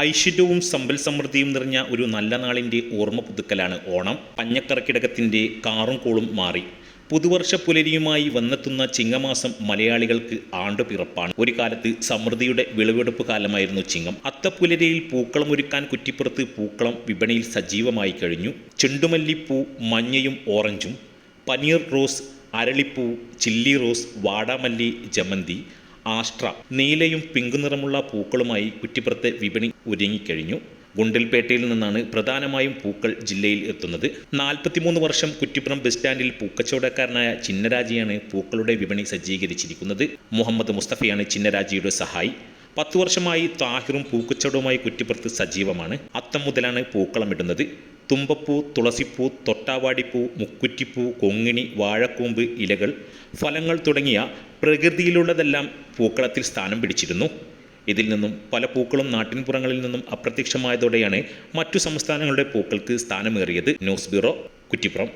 ഐശ്വര്യവും സമ്പൽ സമൃദ്ധിയും നിറഞ്ഞ ഒരു നല്ല നാളിന്റെ ഓർമ്മ പുതുക്കലാണ് ഓണം. പഞ്ഞക്കറക്കിടകത്തിന്റെ കാറും കോളും മാറി. പുതുവർഷ പുലരിയുമായി വന്നെത്തുന്ന ചിങ്ങമാസം മലയാളികൾക്ക് ആണ്ടുപിറപ്പാണ്. ഒരു കാലത്ത് സമൃദ്ധിയുടെ വിളവെടുപ്പ് കാലമായിരുന്നു ചിങ്ങം. അത്തപ്പുലരിയിൽ പൂക്കളം ഒരുക്കാൻ കുറ്റിപ്പുറത്ത് പൂക്കളം വിപണിയിൽ സജീവമായി കഴിഞ്ഞു. ചെണ്ടുമല്ലിപ്പൂ മഞ്ഞയും ഓറഞ്ചും പനീർ റോസ് അരളിപ്പൂ ചില്ലി റോസ് വാടാമല്ലി ജമന്തി ആസ്ട്ര നീലയും പിങ്ക് നിറമുള്ള പൂക്കളുമായി കുറ്റിപ്പുറത്തെ വിപണി ഒരുങ്ങിക്കഴിഞ്ഞു. ഗുണ്ടൽപേട്ടയിൽ നിന്നാണ് പ്രധാനമായും പൂക്കൾ ജില്ലയിൽ എത്തുന്നത്. നാൽപ്പത്തിമൂന്ന് വർഷം കുറ്റിപ്പുറം ബസ് സ്റ്റാൻഡിൽ പൂക്കച്ചവടക്കാരനായ ചിന്നരാജിയാണ് പൂക്കളുടെ വിപണി സജ്ജീകരിച്ചിരിക്കുന്നത്. മുഹമ്മദ് മുസ്തഫയാണ് ചിന്നരാജിയുടെ സഹായി. പത്തു വർഷമായി താഹിറും പൂക്കച്ചവടവുമായി കുറ്റിപ്പുറത്ത് സജീവമാണ്. അത്തം മുതലാണ് പൂക്കളമിടുന്നത് തുമ്പപ്പൂ തുളസിപ്പൂ തൊട്ടാവാടിപ്പൂ മുക്കുറ്റിപ്പൂ കൊങ്ങിണി വാഴക്കൂമ്പ് ഇലകൾ ഫലങ്ങൾ തുടങ്ങിയ പ്രകൃതിയിലുള്ളതെല്ലാം പൂക്കളത്തിൽ സ്ഥാനം പിടിച്ചിരുന്നു. ഇതിൽ നിന്നും പല പൂക്കളും നാട്ടിൻപുറങ്ങളിൽ നിന്നും അപ്രത്യക്ഷമായതോടെയാണ് മറ്റു സംസ്ഥാനങ്ങളുടെ പൂക്കൾക്ക് സ്ഥാനമേറിയത്. News bureau Kuttippuram.